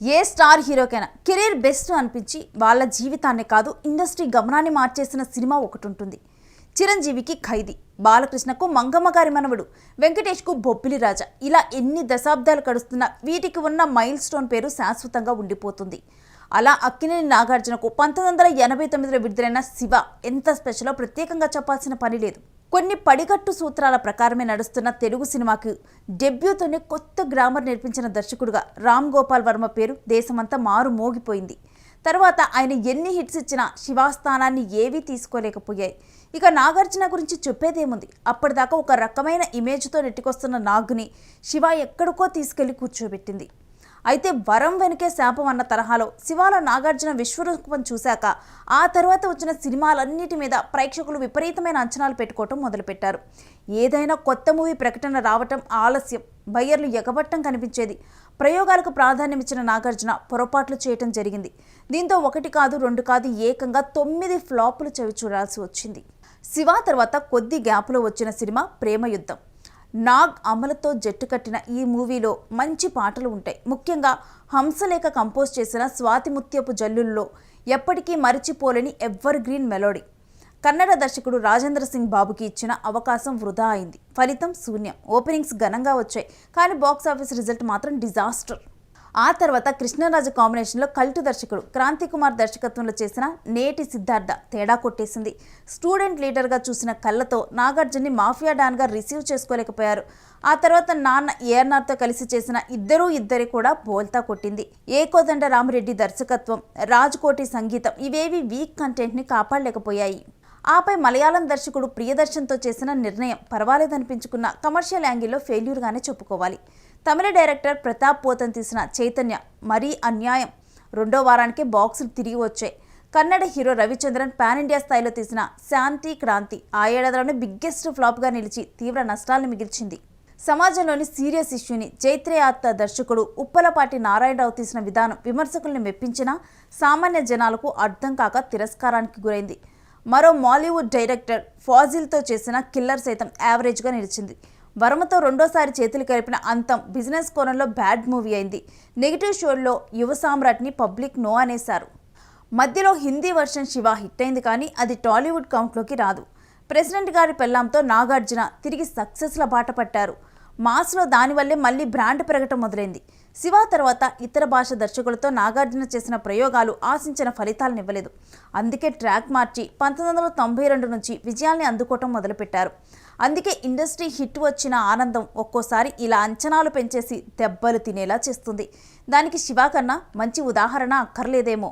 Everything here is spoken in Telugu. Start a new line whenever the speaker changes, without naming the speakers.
ఏ స్టార్ హీరోకైనా కెరీర్ బెస్ట్ అనిపించి వాళ్ళ జీవితాన్ని కాదు ఇండస్ట్రీ గమనాన్ని మార్చేసిన సినిమా ఒకటి ఉంటుంది చిరంజీవికి ఖైదీ బాలకృష్ణకు మంగమ్మ గారి మనవడు వెంకటేష్కు బొబ్బిలి రాజా. ఇలా ఎన్ని దశాబ్దాలు కడుస్తున్నా వీటికి ఉన్న మైల్ స్టోన్ పేరు శాశ్వతంగా ఉండిపోతుంది. అలా అక్కినేని నాగార్జునకు పంతొమ్మిది వందల ఎనభై తొమ్మిదిలో విడుదలైన శివ ఎంత స్పెషలో ప్రత్యేకంగా చెప్పాల్సిన పని లేదు. కొన్ని పడిగట్టు సూత్రాల ప్రకారమే నడుస్తున్న తెలుగు సినిమాకు డెబ్యూతోనే కొత్త గ్రామర్ నేర్పించిన దర్శకుడుగా రామ్ గోపాల్ వర్మ పేరు దేశమంతా మారు మోగిపోయింది. తర్వాత ఆయన ఎన్ని హిట్స్ ఇచ్చినా శివాస్థానాన్ని ఏవీ తీసుకోలేకపోయాయి. ఇక నాగార్జున గురించి చెప్పేదేముంది? అప్పటిదాకా ఒక రకమైన ఇమేజ్తో నెట్టుకొస్తున్న నాగ్ని శివ ఎక్కడికో తీసుకెళ్ళి కూర్చోబెట్టింది. అయితే వరం వెనుకే శాపం అన్న తరహాలో శివాల నాగార్జున విశ్వరూపం చూశాక ఆ తర్వాత వచ్చిన సినిమాలన్నిటి మీద ప్రేక్షకులు విపరీతమైన అంచనాలు పెట్టుకోవటం మొదలుపెట్టారు. ఏదైనా కొత్త మూవీ ప్రకటన రావటం ఆలస్యం బయ్యర్లు ఎగబట్టం కనిపించేది ప్రయోగాలకు ప్రాధాన్యం ఇచ్చిన నాగార్జున పొరపాట్లు చేయటం జరిగింది. దీంతో ఒకటి కాదు రెండు కాదు ఏకంగా తొమ్మిది ఫ్లాపులు చవి చూడాల్సి వచ్చింది. శివ తర్వాత కొద్ది గ్యాప్లో వచ్చిన సినిమా ప్రేమ యుద్ధం. నాగ్ అమలతో జట్టు కట్టిన ఈ మూవీలో మంచి పాటలు ఉంటాయి. ముఖ్యంగా హంసలేఖ కంపోజ్ చేసిన స్వాతి ముత్యపు జల్లుల్లో ఎప్పటికీ మరిచిపోలేని ఎవర్ గ్రీన్ మెలోడీ. కన్నడ దర్శకుడు రాజేంద్ర సింగ్ బాబుకి ఇచ్చిన అవకాశం వృధా అయింది. ఫలితం శూన్యం. ఓపెనింగ్స్ ఘనంగా వచ్చాయి. కానీ బాక్స్ ఆఫీస్ రిజల్ట్ మాత్రం డిజాస్టర్. ఆ తర్వాత కృష్ణరాజు కాంబినేషన్లో కల్టు దర్శకుడు క్రాంతి కుమార్ దర్శకత్వంలో చేసిన నేటి సిద్ధార్థ తేడా కొట్టేసింది. స్టూడెంట్ లీడర్గా చూసిన కళ్ళతో నాగార్జున్ని మాఫియా డాన్గా రిసీవ్ చేసుకోలేకపోయారు. ఆ తర్వాత నాన్న ఏఆర్ఆర్తో కలిసి చేసిన ఇద్దరూ ఇద్దరి కూడా బోల్తా కొట్టింది. ఏకోదండ రామిరెడ్డి దర్శకత్వం రాజ్కోటి సంగీతం ఇవేవి వీక్ కంటెంట్ని కాపాడలేకపోయాయి. ఆపై మలయాళం దర్శకుడు ప్రియదర్శన్తో చేసిన నిర్ణయం పర్వాలేదనిపించుకున్న కమర్షియల్ యాంగిల్లో ఫెయిల్యూర్గానే చెప్పుకోవాలి. తమిళ డైరెక్టర్ ప్రతాప్ పోతన్ తీసిన చైతన్య మరీ అన్యాయం. రెండో వారానికే బాక్సులు తిరిగి వచ్చాయి. Kannada hero Ravichandran pan India స్థాయిలో తీసిన శాంతి క్రాంతి ఆ ఏడాదిలోనే బిగ్గెస్ట్ ఫ్లాప్గా నిలిచి తీవ్ర నష్టాలను మిగిల్చింది. సమాజంలోని సీరియస్ ఇష్యూని చైత్రయాత్ర దర్శకుడు ఉప్పలపాటి నారాయణరావు తీసిన విధానం విమర్శకుల్ని మెప్పించినా సామాన్య జనాలకు అర్థం కాక తిరస్కారానికి గురైంది. మరో మాలీవుడ్ డైరెక్టర్ ఫాజిల్తో చేసిన కిల్లర్ సైతం యావరేజ్గా నిలిచింది. వర్మతో రెండోసారి చేతులు కలిపిన అంతం బిజినెస్ కోణంలో బ్యాడ్ మూవీ అయింది. నెగిటివ్ షోల్లో యువ సామ్రాట్ని పబ్లిక్ నో అనేశారు. మధ్యలో హిందీ వర్షన్ శివ హిట్ అయింది కానీ అది టాలీవుడ్ కౌంట్లోకి రాదు. ప్రెసిడెంట్ గారి పెళ్ళాంతో నాగార్జున తిరిగి సక్సెస్ల బాట పట్టారు. మాస్లో దానివల్లే మళ్ళీ బ్రాండ్ పెరగటం మొదలైంది. శివ తర్వాత ఇతర భాష దర్శకులతో నాగార్జున చేసిన ప్రయోగాలు ఆశించిన ఫలితాలను ఇవ్వలేదు. అందుకే ట్రాక్ మార్చి పంతొమ్మిది వందల తొంభై రెండు నుంచి విజయాల్ని అందుకోవటం మొదలుపెట్టారు. అందుకే ఇండస్ట్రీ హిట్ వచ్చిన ఆనందం ఒక్కోసారి ఇలా అంచనాలు పెంచేసి దెబ్బలు తినేలా చేస్తుంది. దానికి శివ కన్నా మంచి ఉదాహరణ అక్కర్లేదేమో.